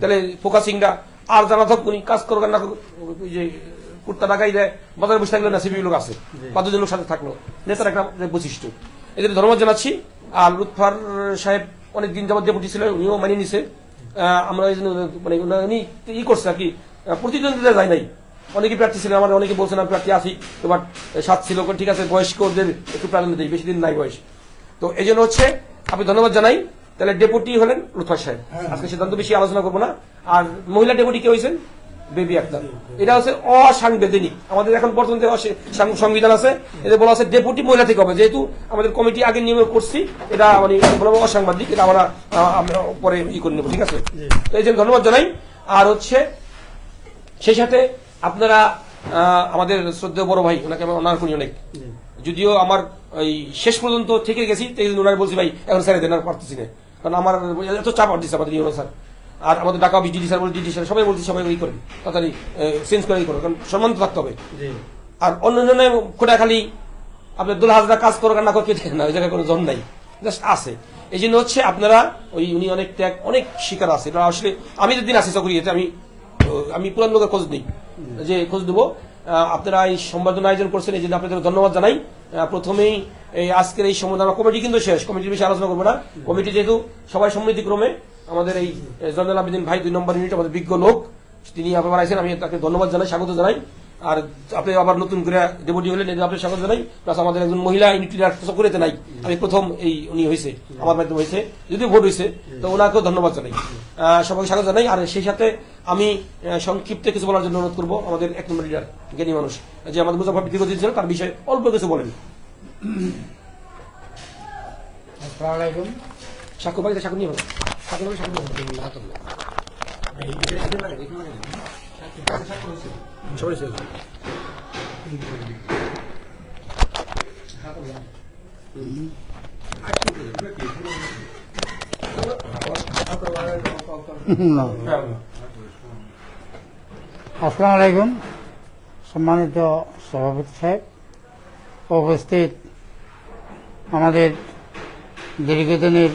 তাহলে ফোকাসিংটা আর থাক উনি কাজ করবেন না ওই যে কুর্তা ঢাকাই দেয় বাজারে বসে থাকলে না সিবি লোক আছে। পাঁচ লোক সাথে থাকল। নেতার একটা বৈশিষ্ট্য। এদের ধন্যবাদ জানাচ্ছি। আর লুৎফার সাহেব অনেক দিন যাবত ডেপুটি ছিলেন উনিও মানিয়ে নিছে। আমরা এই জন্য মানে উনি- ই করছে আর কি। প্রতিদ্বন্দ্বিতা যায় নাই। অনেকে প্রার্থী ছিলেন আমার অনেকে বলছেন আমি প্রার্থী আছি এবার সাত ছিল ঠিক আছে বয়স্কদের একটু প্রাধান্য দিই বেশি দিন নাই বয়স। তো এই জন্য হচ্ছে আপনি ধন্যবাদ জানাই। তাহলে ডেপুটি হলেন লুৎফর সাহেব। আজকে সিদ্ধান্ত বেশি আলোচনা করব না। আর মহিলা ডেপুটি কে হয়েছেন? বেবি আক্তার। এটা হচ্ছে অসাংবিধানিক। আমাদের এখন সাং- সংবিধান আছে। এদের বলা আছে ডেপুটি মহিলা থেকে হবে। যেহেতু আমাদের কমিটি আগে নিয়মে করছি এটা মানে বলব অসাংবাদিক এটা আমরা পরে ই করে নেব ঠিক আছে? তো এই জন্য ধন্যবাদ জানাই। আর হচ্ছে সেই সাথে আপনারা আহ, আমাদের শ্রদ্ধেয় বড় ভাই ওনাকে আমি অনার করি অনেক। যদিও আমার ওই শেষ পর্যন্ত থেকে গেছি তাই জন্য ওনার বলছি ভাই এখন স্যার দেন আর পারতেছি না। কারণ আমার এত চাপ দিচ্ছে আমাদের ইউনো স্যার আর আমাদের ঢাকা ডিডি স্যার বলে ডিডি স্যার সবাই বলছি সবাই ওই করেন তাড়াতাড়ি চেঞ্জ করে করো কারণ সম্মান থাকতে হবে। আর অন্য জনে খোটা খালি আপনার দোল হাজরা কাজ করো না করে দেখেন না ওই জায়গায় কোনো জন নাই। জাস্ট আছে। এই জন্য হচ্ছে আপনারা ওই উনি অনেক ত্যাগ অনেক শিকার আছে। আসলে আমি যেদিন আছি চাকরিতে আমি আমি পুরান লোকের খোঁজ নেই। যে খোঁজ দেবো আপনারা এই সম্বর্ধনা আয়োজন করছেন, এই জন্য আপনাদের ধন্যবাদ জানাই। প্রথমেই এই আজকের এই সম্বর্ধনা কমিটি কিন্তু শেষ, কমিটির বিষয়ে আলোচনা করব না। কমিটি যেহেতু সবাই সম্মতিক্রমে আমাদের এই জয়নাল আবেদিন ভাই দুই নম্বর ইউনিট আমাদের বিজ্ঞ লোক, তিনি আপনার আছেন আমি তাকে ধন্যবাদ জানাই, স্বাগত জানাই। আর আপনি আবার নতুন করে ডেপুটি হলেন জন্য আপনার স্বাগত জানাই প্লাস আমাদের একজন মহিলা ইউনিট লিডার নাই আমি প্রথম এই উনি হয়েছে আমার মাধ্যমে হয়েছে যদিও ভোট হয়েছে তো ওনাকেও ধন্যবাদ জানাই সবাইকে স্বাগত জানাই আর সেই সাথে আমি সংক্ষিপ্ত কিছু বলার জন্য অনুরোধ করব আমাদের এক নম্বর লিডার জ্ঞানী মানুষ যে আমাদের মুজাফর দীর্ঘদিন ছিল তার বিষয়ে অল্প কিছু বলেন সাক্ষ্য বাড়িতে সাক্ষ্য নিয়ে সাক্ষ্য নেবে, সাক্ষ্য আসসালামু আলাইকুম। সম্মানিত সভাপতি সাহেব উপস্থিত আমাদের দীর্ঘদিনের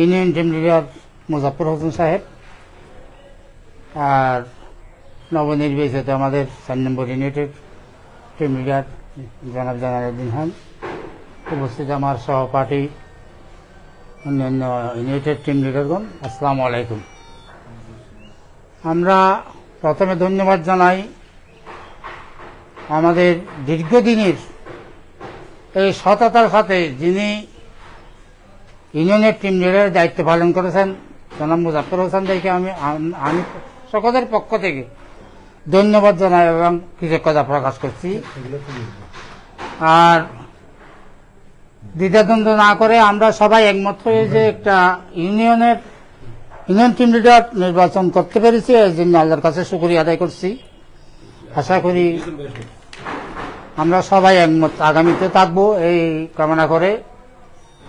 union team leader Muzaffar Hossain সাহেব আর নবনির্বাচিত আমাদের চার নম্বর ইউনিটের টিম লিডার জনাব জানালুদ্দিন খান। উপস্থিত আমার সহপাঠী অন্যান্য ইউনিটের টিম লিডারগণ, আসসালামু আলাইকুম। আমরা প্রথমে ধন্যবাদ জানাই আমাদের দীর্ঘদিনের এই সততার সাথে যিনি ইউনিয়নের টিম লিডারের দায়িত্ব পালন করেছেন, জনাব মুজাফর হোসেন দেখে আমি আমি সকলের পক্ষ থেকে ধন্যবাদ জানাই এবং কৃতজ্ঞতা প্রকাশ করছি। আর দ্বিধাদ্বন্দ্ব না করে আমরা সবাই একমত হয়ে যে একটা ইউনিয়নের, ইউনিয়ন টিম লিডার নির্বাচন করতে পেরেছি, এই জন্য আল্লাহর কাছে শুক্রিয়া আদায় করছি। আশা করি আমরা সবাই একমত। আগামীতে থাকব এই কামনা করে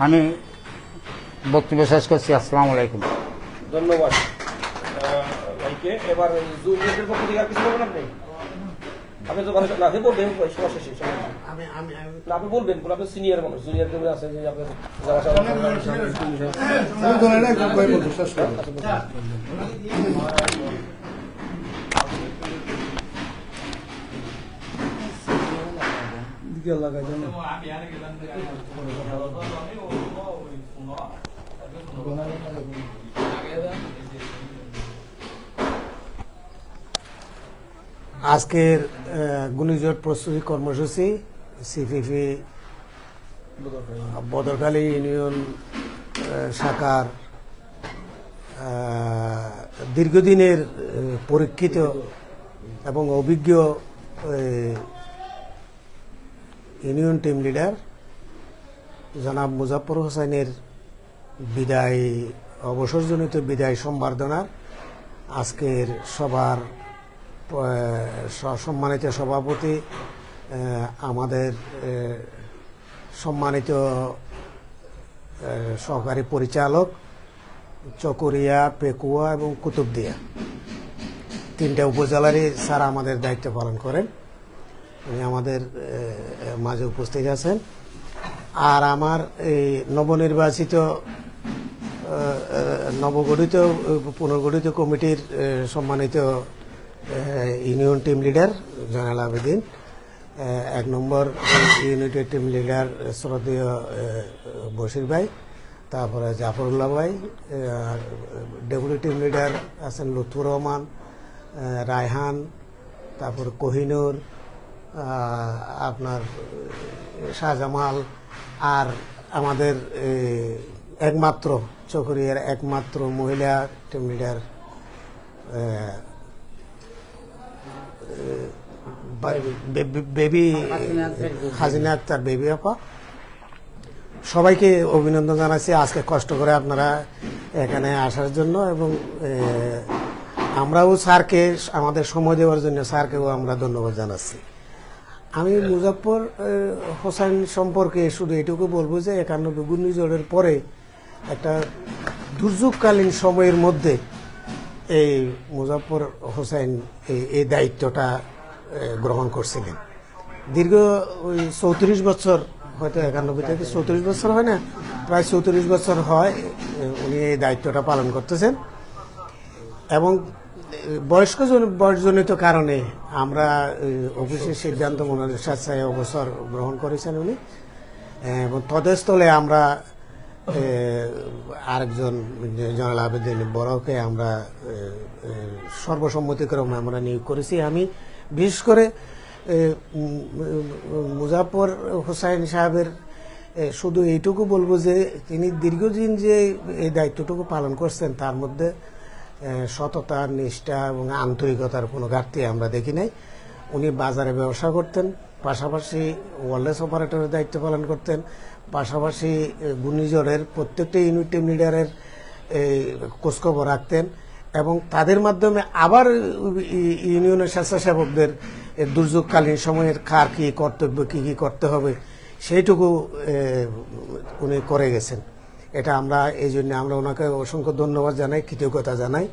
আমি বক্তব্য শেষ করছি। আসসালামু আলাইকুম। ধন্যবাদ। ভাইকে এবার জুনিয়রদের পক্ষ থেকে আর কিছু বলবেন আপনি আপনি তো ভালো আপনি বলবেন সবার শেষে আপনি বলবেন বলে আপনি সিনিয়র মানুষ জুনিয়রদের আছে যে আপনার যারা আজকের ঘূর্ণিঝড় প্রস্তুতি কর্মসূচি, সিপিপি, বদরখালী ইউনিয়ন শাখার দীর্ঘদিনের পরীক্ষিত এবং অভিজ্ঞ ইউনিয়ন টিম লিডার জনাব মুজাফর হোসেনের বিদায়, অবসরজনিত বিদায় সম্বর্ধনার আজকের সবার সম্মানিত সভাপতি আমাদের সম্মানিত সহকারী পরিচালক, চকরিয়া, পেকুয়া এবং কুতুবদিয়া। তিনটা উপজেলারই স্যার আমাদের দায়িত্ব পালন করেন। উনি আমাদের মাঝে উপস্থিত আছেন। আর আমার এই নবনির্বাচিত নবগঠিত, পুনর্গঠিত কমিটির সম্মানিত union team leader Joynal Abedin এক নম্বর ইউনিটের টিম লিডার শ্রদ্ধেয় বশির ভাই, তারপরে জাফরুল্লাহ ভাই ডেপুটি টিম লিডার আছেন লুৎফুর রহমান রায়হান, তারপর কোহিনুর আপনার শাহজামাল, আর আমাদের একমাত্র চকরিয়ার একমাত্র মহিলা টিম লিডার আহ, বে- বে- বেবি। হাজিনা আক্তার বেবি আপা সবাইকে অভিনন্দন জানাচ্ছি। আজকে কষ্ট করে আপনারা এখানে আসার জন্য এবং আমরাও স্যারকে আমাদের সময় দেওয়ার জন্য স্যারকেও আমরা ধন্যবাদ জানাচ্ছি। আমি মুজাফর হোসেন সম্পর্কে শুধু এটুকু বলব যে একানব্বই ঘূর্ণিঝড়ের পরে একটা দুর্যোগকালীন সময়ের মধ্যে এই মুজাফর হোসেন এই- দায়িত্বটা গ্রহণ করছিলেন। দীর্ঘ ওই চৌত্রিশ বছর, হয়তো একানব্বই থেকে চৌত্রিশ বছর হয় না, প্রায় চৌত্রিশ বছর হয় উনি এই দায়িত্বটা পালন করতেছেন। এবং বয়স্ক জন- বয়সজনিত কারণে আমরা অফিসের সিদ্ধান্ত স্বেচ্ছায় অবসর গ্রহণ করেছেন উনি। এবং তদস্থলে আমরা আরেকজন জনাল আবেদিন বড়কে আমরা সর্বসম্মতিক্রমে আমরা নিয়োগ করেছি। আমি বিশেষ করে মুজাফর হোসাইন সাহেবের শুধু এইটুকু বলব যে, তিনি দীর্ঘদিন যে এই দায়িত্বটুকু পালন করছেন, তার মধ্যে সততা, নিষ্ঠা এবং আন্তরিকতার কোনো ঘাটতি আমরা দেখি নাই। উনি বাজারে ব্যবসা করতেন, পাশাপাশি ওয়ারলেস অপারেটরের দায়িত্ব পালন করতেন, পাশাপাশি ঘূর্ণিঝড়ের প্রত্যেকটা ইউনিট লিডারের খোঁজখবর রাখতেন। এবং তাদের মাধ্যমে আবার ইউনিয়নের স্বেচ্ছাসেবকদের দুর্যোগকালীন সময়ের কার কি কর্তব্য, কি কি করতে হবে, সেইটুকু উনি করে গেছেন। এটা আমরা এই জন্য আমরা ওনাকে অসংখ্য ধন্যবাদ জানাই, কৃতজ্ঞতা জানাই।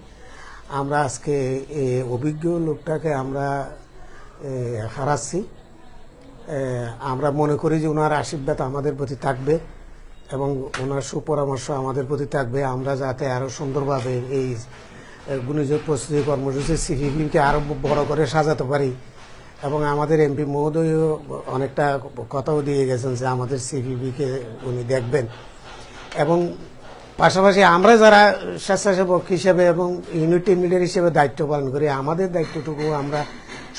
আমরা আজকে এই অভিজ্ঞ লোকটাকে আমরা হারাচ্ছি। আমরা মনে করি যে ওনার আশীর্বাদ আমাদের প্রতি থাকবে এবং ওনার সুপরামর্শ আমাদের প্রতি থাকবে। আমরা যাতে আরও সুন্দরভাবে এই ঘূর্ণিঝড় প্রস্তুতি কর্মসূচি সিপিবিকে আরও বড় করে সাজাতে পারি। এবং আমাদের এমপি মহোদয়ও অনেকটা কথাও দিয়ে গেছেন যে আমাদের সিপিবিকে উনি দেখবেন। এবং পাশাপাশি আমরা যারা স্বেচ্ছাসেবক হিসেবে এবং ইউনিট টিম লিডার হিসেবে দায়িত্ব পালন করি, আমাদের দায়িত্বটুকু আমরা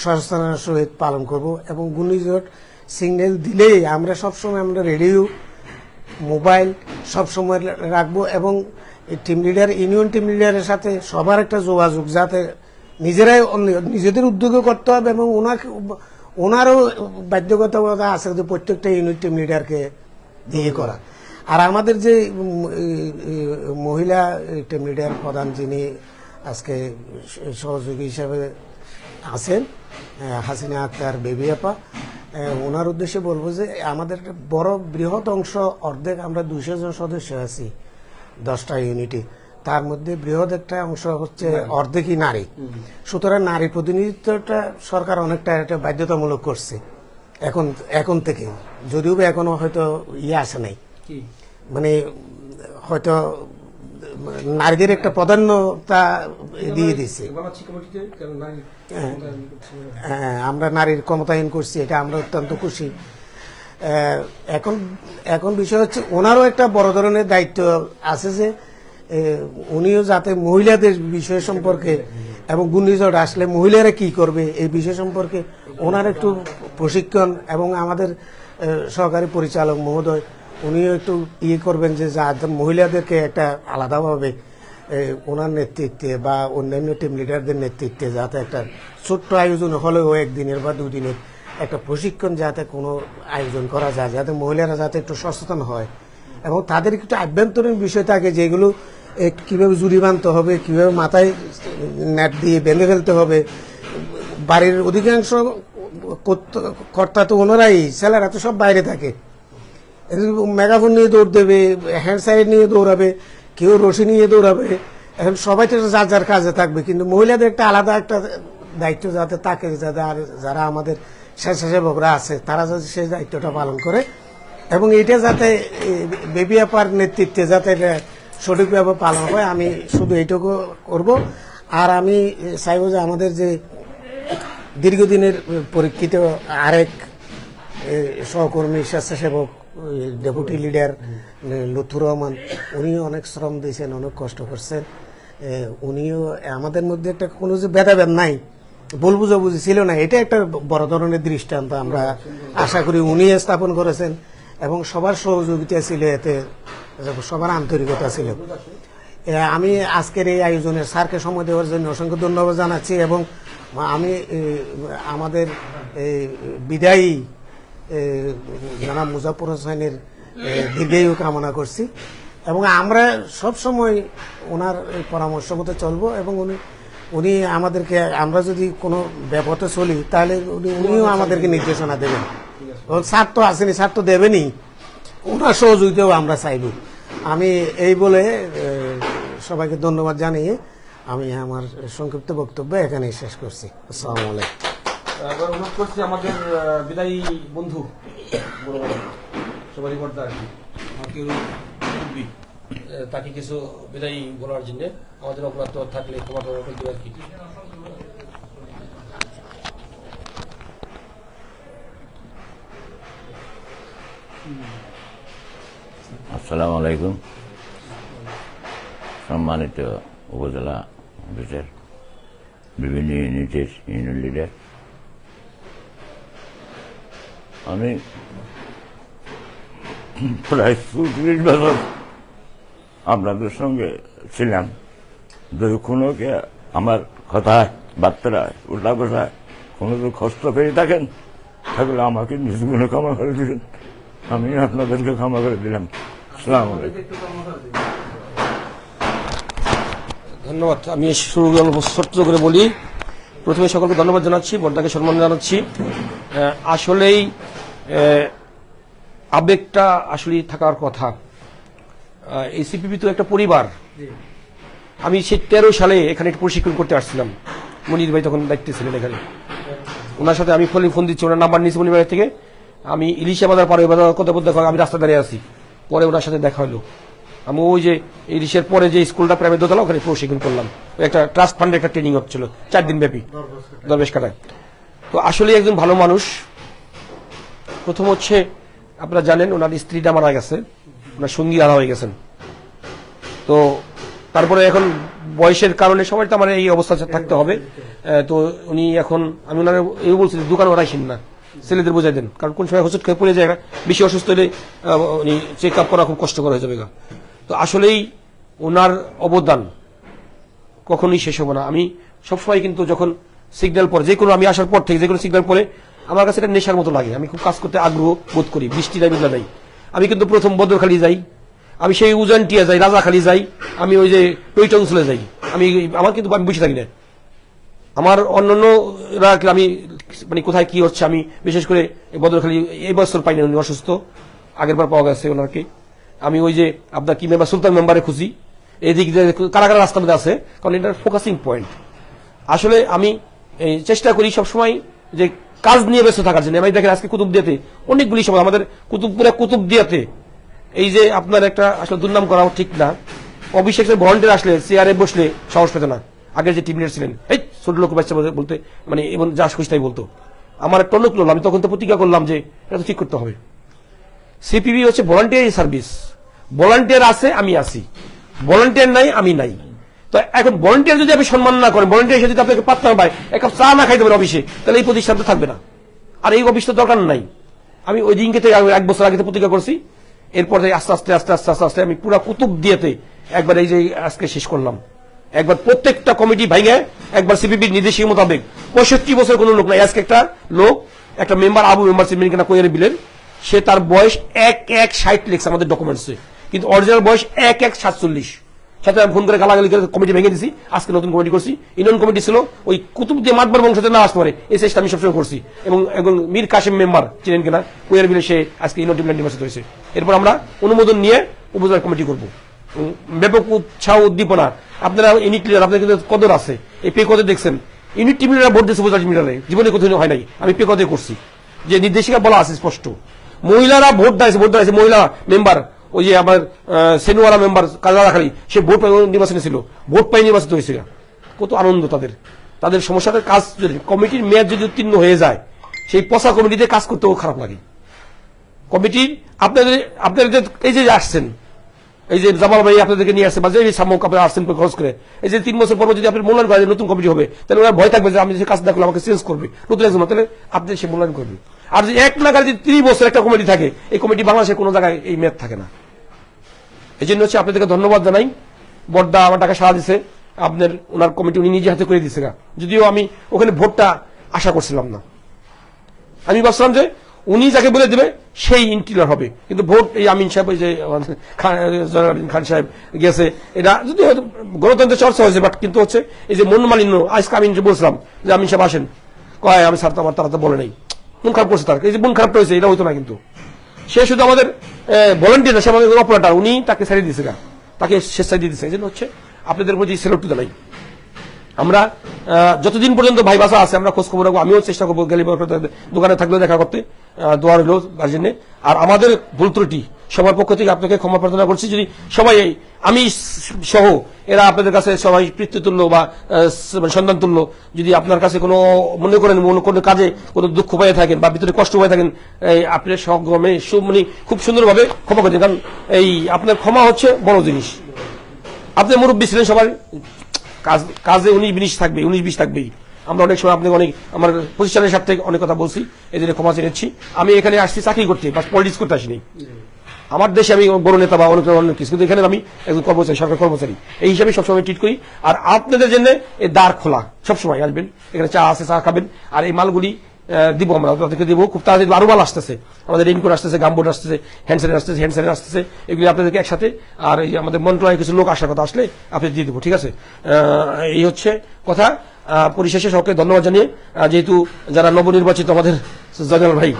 সচেতনার সহিত পালন করব এবং ঘূর্ণিঝড় সিগন্যাল দিলেই আমরা সবসময় আমরা রেডিও, মোবাইল সবসময় রাখব এবং টিম লিডার ইউনিয়ন টিম লিডারের সাথে সবার একটা যোগাযোগ, যাতে নিজেরাই নিজেদের উদ্যোগে করতে হবে এবং ওনাকে, ওনারও বাধ্যগততা আছে যে প্রত্যেকটা ইউনিট টিম লিডারকে দিয়ে করা। আর আমাদের যে এই- এই, মহিলা টিম লিডার প্রধান যিনি আজকে সহযোগী হিসাবে আছেন হাসিনা আক্তার বেবি আপা ওনার উদ্দেশ্যে বলব যে আমাদের বড় বৃহৎ অংশ অর্ধেক আমরা দুইশো জন সদস্য আছি। দশটা ইউনিটে তার মধ্যে বৃহৎ একটা অংশ হচ্ছে অর্ধেকই নারী। সুতরাং নারী প্রতিনিধিত্বটা সরকার অনেকটা একটা বাধ্যতামূলক করছে। এখন এখন থেকে। যদিও এখনও হয়তো ইয়ে আসে নাই। মানে হয়তো নারীদের একটা প্রাধান্যতা দিয়ে দিছে। নারী হ্যাঁ, আমরা নারীর ক্ষমতায়ন করছি এটা আমরা অত্যন্ত খুশি। এখন এখন বিষয় হচ্ছে ওনারও একটা বড় ধরনের দায়িত্ব আছে যে উনিও যাতে মহিলাদের বিষয় সম্পর্কে এবং ঘূর্ণিঝড় আসলে মহিলারা কি করবে এই বিষয় সম্পর্কে ওনার একটু প্রশিক্ষণ এবং আমাদের সহকারী পরিচালক মহোদয়, উনিও একটু ইয়ে করবেন যা মহিলাদেরকে একটা আলাদাভাবে ওনার নেতৃত্বে বা অন্যান্য টিম লিডারদের নেতৃত্বে যাতে একটা ছোট্ট আয়োজন হলেও একদিনের বা দুদিনের একটা প্রশিক্ষণ যাতে কোনো আয়োজন করা যায়, যাতে মহিলারা যাতে একটু সচেতন হয়। এবং তাদের একটু আভ্যন্তরীণ বিষয় থাকে যেগুলো কীভাবে জুড়ি বাঁধতে হবে, কীভাবে মাথায় নেট দিয়ে বেঁধে ফেলতে হবে। বাড়ির অধিকাংশ কর্ত- কর্তা তো ওনারাই, ছেলেরা তো সব বাইরে থাকে। মেগাফোন নিয়ে দৌড় দেবে, হ্যান্ড সাইড নিয়ে দৌড়াবে, কেউ রশি নিয়ে দৌড়াবে। এখন সবাই তো যার যার কাজে থাকবে, কিন্তু মহিলাদের একটা আলাদা একটা দায়িত্ব যাতে থাকে, যাতে আর যারা আমাদের স্বেচ্ছাসেবকরা আছে, তারা যাতে সেই দায়িত্বটা পালন করে। এবং এটা যাতে বেবি আপার নেতৃত্বে যাতে সঠিকভাবে পালন হয়, আমি শুধু এইটুকু করব। আর আমি চাইব যে আমাদের যে দীর্ঘদিনের পরীক্ষিত আরেক সহকর্মী, স্বেচ্ছাসেবক ডেপুটি লিডার লুৎফুর রহমান, উনিও অনেক শ্রম দিয়েছেন, অনেক কষ্ট করছেন। উনিও আমাদের মধ্যে একটা কোনো যে ভেদাভেদ নাই। ভুল বুঝাবুঝি ছিল না। এটা একটা বড় ধরনের দৃষ্টান্ত আমরা আশা করি উনি স্থাপন করেছেন এবং সবার সহযোগিতা ছিল এতে সবার আন্তরিকতা ছিল। আমি আজকের এই আয়োজনে স্যারকে সময় দেওয়ার জন্য অসংখ্য ধন্যবাদ জানাচ্ছি এবং আমি আমাদের বিদায়ী জনাব মুজাফর হোসেনের দীর্ঘায়ু কামনা করছি। এবং আমরা সব সময় ওনার পরামর্শ মতো চলবো এবং উনি উনি আমাদেরকে, আমরা যদি কোনো ব্যাপারে চলি, তাহলে উনি উনিও আমাদেরকে নির্দেশনা দেবেন। এবং স্যার তো আসেনি স্যার তো দেবেনই ওনার সহযোগিতাও আমরা চাইব। আমি এই বলে সবাইকে ধন্যবাদ জানিয়ে আমি আমার সংক্ষিপ্ত বক্তব্য এখানেই শেষ করছি। আসসালামু আলাইকুম। অনুরোধ করছি আমাদের বিদায়ী বন্ধু সবারই কর্তা আর কি আমাকে ওই মুরব্বি, আহ, তাকে কিছু বিদায়ী বলার জন্য আমাদের অপরাধ থাকলে আর কি? আসসালামু আলাইকুম। সম্মানিত উপজেলা অফিসার বিভিন্ন ইউনিটের ইউনিয়ন লিডার। আমি প্রায় বছর আপনাদের সঙ্গে ছিলাম। যদি আমার কথায় বার্তায় উল্টা বসায় কোনো যদি কষ্ট পেয়ে থাকেন তাহলে আমাকে নিজ গুণে ক্ষমা করে দিলেন আমি আপনাদেরকে ক্ষমা করে দিলাম। সালাম ধন্যবাদ। আমি শুরু ছোট্ট করে বলি, প্রথমে সকলকে ধন্যবাদ জানাচ্ছি বর্দাকে সম্মান জানাচ্ছি। আসলেই আবেগটা আসলেই থাকার কথা। এই সিপিপি তো একটা পরিবার। আমি সে তেরো সালে এখানে একটু প্রশিক্ষণ করতে আসছিলাম। মনির ভাই তখন দায়িত্বে ছিলেন এখানে। ওনার সাথে আমি ফোনে ফোন দিচ্ছি ওনার নাম্বার নিয়েছি মনির থেকে। আমি ইলিশা বাজার পারে বাজার কথা বলতে আমি রাস্তা দাঁড়িয়ে আছি। পরে ওনার সাথে দেখা হলো। আমি ওই যে ইলিশের পরে যে স্কুলটা প্রাইভেট দোতলা ওখানে প্রশিক্ষণ করলাম। একটা ট্রাস্ট ফান্ডের একটা ট্রেনিং হচ্ছিল চার দিন ব্যাপী। দরবেশ কাটায়। তো আসলে একজন ভালো মানুষ। প্রথম হচ্ছে আপনারা জানেন ওনার স্ত্রীটা মারা গেছে। ওনার সঙ্গী আড়া হয়ে গেছেন। তো তারপরে এখন বয়সের কারণে সবাই তো আমার এই অবস্থা থাকতে হবে। তো উনি এখন, আমি ওনার এই বলছি দোকান ওরাইছেন না, ছেলেদের বোঝাই দেন। কারণ কোন সময় হোসট খেয়ে পড়ে যায়, বেশি অসুস্থ হলে উনি চেক আপ করা খুব কষ্টকর হয়ে যাবে। তো আসলেই ওনার অবদান কখনোই শেষ হবে না। আমি সবসময় কিন্তু যখন সিগন্যাল পরে যে কোনো আমি আসার পর থেকে, যে কোনো সিগন্যাল পরে আমার কাছে এটা নেশার মতো লাগে। আমি খুব কাজ করতে আগ্রহ বোধ করি, বৃষ্টি মেঘলা নাই। আমি কিন্তু প্রথম বদরখালি যাই, আমি সেই উজানটিয়া যাই, রাজাখালি যাই, আমি ওই যে টইটং চলে যাই। আমি, আমার কিন্তু আমি বুঝে থাকি না। আমার অন্যান্যরা আমি মানে কোথায় কি হচ্ছে আমি বিশেষ করে বদরখালি, এই বছর পাইনি উনি অসুস্থ, আগের বার পাওয়া গেছে ওনাকে। আমি ওই যে আপনার কি মেম্বার সুলতান মেম্বারে খুঁজি। এদিক দিয়ে কারা রাস্তার মধ্যে আছে, কারণ এটার ফোকাসিং পয়েন্ট আসলে আমি চেষ্টা করি সবসময় যে কাজ নিয়ে ব্যস্ত থাকার জন্য। আমি দেখেন আজকে কুতুব দিয়াতে অনেকগুলি সময় আমাদের কুতুবপুরে কুতুব দিয়াতে এই যে আপনার একটা আসলে দুর্নাম করা ঠিক না। অভিষেকের ভলেন্টিয়ার আসলে চেয়ারে বসলে সাহস পেত না। আগের যে টিম লিডার ছিলেন, এই ছোট লোক বাচ্চা বলতে- বলতে মানে এবং যা খুশি তাই বলতো। আমার একটা লোক, আমি তখন তো প্রতিজ্ঞা করলাম যে এটা তো ঠিক করতে হবে। সিপিবি হচ্ছে ভলান্টিয়ারি সার্ভিস ভলান্টিয়ার আছে, আমি আছি। ভলান্টিয়ার নাই, আমি নাই। তো এখন ভলান্টিয়ার যদি আপনি সম্মান না করেন ভলান্টিয়ার যদি আপনাকে পাত্তা পায়, এক কাপ চা না খাইতে পারে অফিসে, তাহলে এই প্রতিষ্ঠান তো থাকবে না। আর এই অফিস তো দরকার নাই। আমি ওই দিনকে এক বছর আগে প্রতিজ্ঞা করছি। এরপর আস্তে আস্তে আস্তে আস্তে আস্তে আস্তে আমি পুরা কুতুব দিয়েতে একবার এই যে আজকে শেষ করলাম। একবার প্রত্যেকটা কমিটি ভাইঙে একবার সিপিপির নির্দেশিকা মোতাবেক। পঁয়ষট্টি বছর কোনো লোক নাই। আজকে একটা লোক, একটা মেম্বার আবু মেম্বার মেম্বারশিপ মিনকেনা কোয়ারে বিলেন সে তার বয়স এক এক ষাট লিখছে আমাদের ডকুমেন্টসে কিন্তু অরিজিনাল বয়স এক এক সাতচল্লিশ। সাথে আমি ফোন করে গালাগালি করে কমিটি ভেঙে দিছি, আজকে নতুন কমিটি করছি। ইউনিয়ন কমিটি ছিল, ওই কুতুব দিয়ে মাতবার বংশতে না আসতে পারে, এই চেষ্টা আমি সবসময় করছি। এবং এবং মীর কাশিম মেম্বার ছিলেন কিনা, কুয়ার বিলে সে আজকে ইউনিয়ন টিম নির্বাচিত হয়েছে। এরপর আমরা অনুমোদন নিয়ে উপজেলা কমিটি করব। ব্যাপক উৎসাহ, উদ্দীপনা। আপনারা ইউনিট লিডার আপনাদের কিন্তু কদর আছে। এই পে কদে দেখছেন, ইউনিট টিম লিডার ভোট দিয়েছে উপজেলা টিম লিডারে জীবনে কোথাও হয় নাই। আমি পে কদে করছি। যে নির্দেশিকা বলা আছে স্পষ্ট। মহিলারা ভোট দিয়েছে ভোট দিয়েছে মহিলা মেম্বার ওই যে আমার সেনুওয়ালা মেম্বার কাজা রাখালি সে ভোট নির্বাচনে ছিল। ভোট পাই নির্বাচিত হয়েছিল। কত আনন্দ তাদের। তাদের সমস্যাটার কাজ যদি, কমিটির মেয়াদ যদি উত্তীর্ণ হয়ে যায়, সেই পচা কমিটিতে কাজ করতেও খারাপ লাগে। কমিটি আপনাদের আপনাদের এই যে আসছেন, এই যে জামাল ভাই আপনাদেরকে নিয়ে আসছে, বা যে সামক আপনারা আসছেন খরচ করে, এই যে তিন বছর পর যদি আপনি মূল্যায়ন করেন নতুন কমিটি হবে, তাহলে ওরা ভয় থাকবে যে আমি যে কাজ করলে আমাকে চেঞ্জ করবে। নতুন একজন তাহলে আপনি সে মূল্যায়ন করবে আর যদি এক নাগারে যদি ত্রিশ বছর একটা কমিটি থাকে, এই কমিটি বাংলাদেশে কোনো জায়গায় এই মেয়াদ থাকে না। এই জন্য হচ্ছে আপনাদেরকে ধন্যবাদ জানাই। বড্ডা আমার টাকা সাড়া দিছে। আপনার, ওনার কমিটি উনি নিজে হাতে করে দিছে গা। যদিও আমি ওখানে ভোটটা আশা করছিলাম না। আমি ভাবছিলাম যে উনি যাকে বলে দেবে, সেই ইন্টিলার হবে। কিন্তু ভোট এই আমিন সাহেব, ওই যে আমাদের খান- সাহেব গেছে। এটা যদি হয়তো গণতন্ত্রের চর্চা হয়েছে বাট কিন্তু হচ্ছে এই যে মন মালিন্য আজকে আমি বলছিলাম যে আমিন সাহেব আসেন। কয়, আমি স্যার তো আমার তারা তো বলে নাই। মন খারাপ করছে তার। এই যে মন খারাপটা হয়েছে এটা হইতো না কিন্তু। সে শুধু আমাদের ভলেন্টিয়ার সে আমাদের অপারেটার, উনি তাকে ছাড়িয়ে দিয়েছে গা। তাকে স্বেচ্ছায় দিয়ে দিয়েছে। এই হচ্ছে আপনাদের প্রতি সেলটু জানাই আমরা যতদিন পর্যন্ত ভাই বাসা আছে, আমরা খোঁজ খবর রাখব, আমিও চেষ্টা করব গেলে দোকানে থাকলে দেখা করতে দোয়ার হইল গার্জেনে আর আমাদের ভুল ত্রুটি সবার পক্ষ থেকে আপনাকে ক্ষমা প্রার্থনা করছি। যদি সবাই আমি সহ এরা আপনাদের কাছে সবাই পিতৃতুল্য বা মানে সন্তান তুল্য যদি আপনার কাছে কোনো মনে করেন কোনো কাজে কোনো দুঃখ পায়ে থাকেন বা ভিতরে কষ্ট পায়ে থাকেন, এই আপনি সংগ্রামে মানে খুব সুন্দরভাবে ক্ষমা করছেন কারণ এই আপনার ক্ষমা হচ্ছে বড় জিনিস। আপনি মুরব্বী ছিলেন সবার কাজ উনিশ বিশ থাকবে, উনিশ বিশ থাকবেই। আমরা অনেক সময় আপনাকে অনেক, আমার প্রতিষ্ঠানের সাথে অনেক কথা বলছি, এই ক্ষমা চেয়েছি আমি এখানে আসছি চাকরি করতে বা পলিটিক্স করতে আসিনি। আমার দেশে আমি বড় নেতা বা অনেক অনেক কিছু, কিন্তু এখানে আমি একজন কর্মচারী, সরকার কর্মচারী। এই হিসাবে সবসময় ট্রিট করি। আর আপনাদের জন্য এই দ্বার খোলা, সবসময় আসবেন। এখানে চা আছে, চা খাবেন। আর এই মালগুলি দিব আমরা, তাদেরকে দিব। খুব তাড়াতাড়ি আরও মাল আসতেছে। আমাদের রেইনকোট আসতেছে গামবোর্ড আসতেছে, হ্যান্ড স্যানিটাইজার আসতেছে, হ্যান্ড স্যানিটাইজার আসতেছে। এগুলি আপনাদেরকে একসাথে, আর এই আমাদের মন্ত্রণালয়ে কিছু লোক আসার কথা আসলে আপনি দিয়ে দেবো, ঠিক আছে? এই হচ্ছে কথা। পরিশেষে সকলকে ধন্যবাদ জানিয়ে যেহেতু যারা নবনির্বাচিত আমাদের জয়নাল ভাই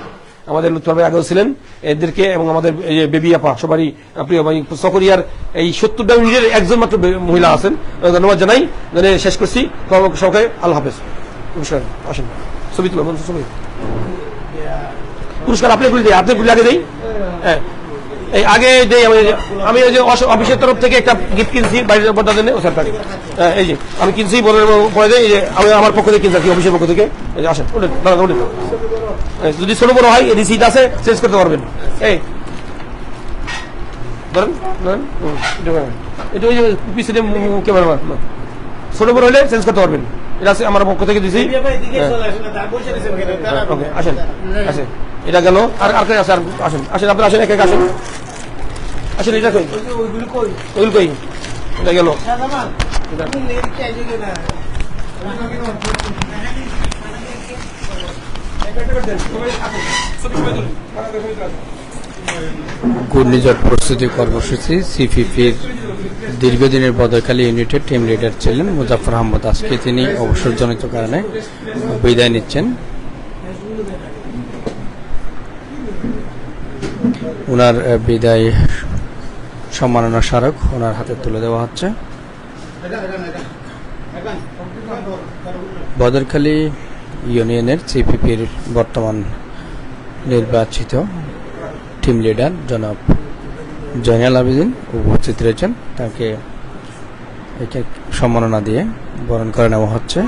আমাদের লুৎফর ভাই আগেও ছিলেন এদেরকে এবং আমাদের যে বেবি আপা সবারই প্রিয় ভাই সকরিয়ার এই সত্তরটা মিনিটের একজন মাত্র মহিলা আছেন। ধন্যবাদ জানাই। জানিয়ে শেষ করছি। সবাই আল্লাহ হাফেজ। আসেন। ছবি তুলো ছবি। পুরস্কার আপনি গুলি দিই আপনি গুলি আগে দেই? হ্যাঁ। এই আগে দেই আমি আমি ওই যে অফিসের তরফ থেকে একটা গিফট কিনছি বাইরের জন্য ও স্যার হ্যাঁ, এই যে আমি কিনছি বড় পরে দেই এই যে আমি আমার পক্ষ থেকে কিনছি অফিসের পক্ষ থেকে। এই যে আসেন ওটা ওঠেন এই, যদি ছোট বড় হয় এই সিট আছে চেঞ্জ করতে পারবেন। এই ধরেন এটা ওই যে পিছনে ক্যামেরা ছোট বড় হলে চেঞ্জ করতে পারবেন। এটা আছে আমার পক্ষ থেকে দিছি। হ্যাঁ। ওকে আসেন আসেন। এটা গেল। আর আর আর আসেন আসেন আপনারা আসেন এক এক আসেন। আসেন এটা কই? ওইগুলো কই? এটা গেল। ঘূর্ণিঝড় প্রস্তুতি কর্মসূচি সিপিপির দীর্ঘদিনের বদরখালী ইউনিটের টিম লিডার ছিলেন মুজাফর আহমদ। আজকে তিনি অবসরজনিত কারণে বিদায় নিচ্ছেন। ওনার বিদায় সম্মাননা স্মারক ওনার হাতে তুলে দেওয়া হচ্ছে। বদরখালী ইউনিয়নের সিপিপির বর্তমান নির্বাচিত টিম লিডার জনাব জয়নাল আবেদিন উপস্থিত রয়েছেন। তাকে একে সম্মাননা দিয়ে বরণ করে নেওয়া হচ্ছে।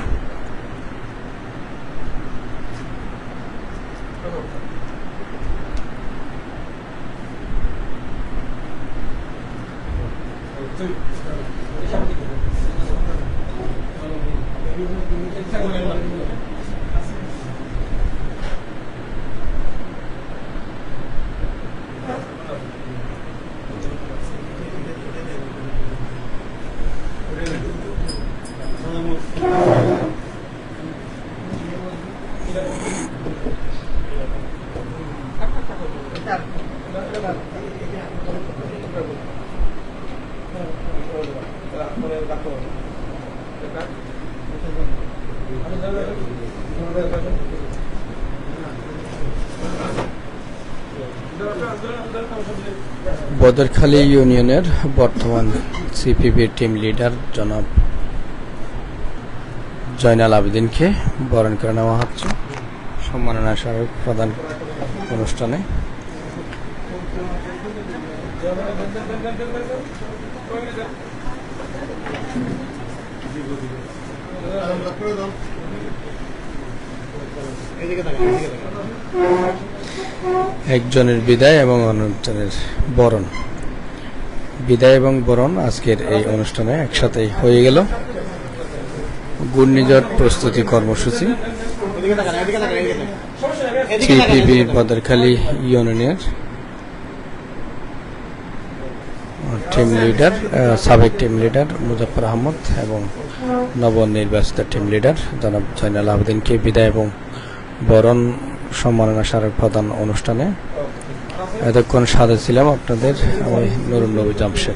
বদরখালী ইউনিয়নের বর্তমান সিপিবির টিম লিডার জনাব জয়নাল আবেদিনকে বরণ করে নেওয়া হচ্ছে। সম্মাননা স্মারক প্রদান অনুষ্ঠানে একজনের বিদায় এবং অন্যজনের বরণ। বিদায় এবং বরণ আজকের এই অনুষ্ঠানে একসাথেই হয়ে গেল। ঘূর্ণিঝড় প্রস্তুতি কর্মসূচি। সিপিবির বদরখালী ইউনিয়নের টিম লিডার সাবেক টিম লিডার মুজাফর আহমদ এবং নবনির্বাচিত টিম লিডার জনাব জয়নাল আবেদিনকে বিদায় এবং বরণ সম্মাননা স্মারক প্রদান অনুষ্ঠানে। এতক্ষণ সাথে ছিলাম আপনাদের আমি নুরুল নবী জামশেদ।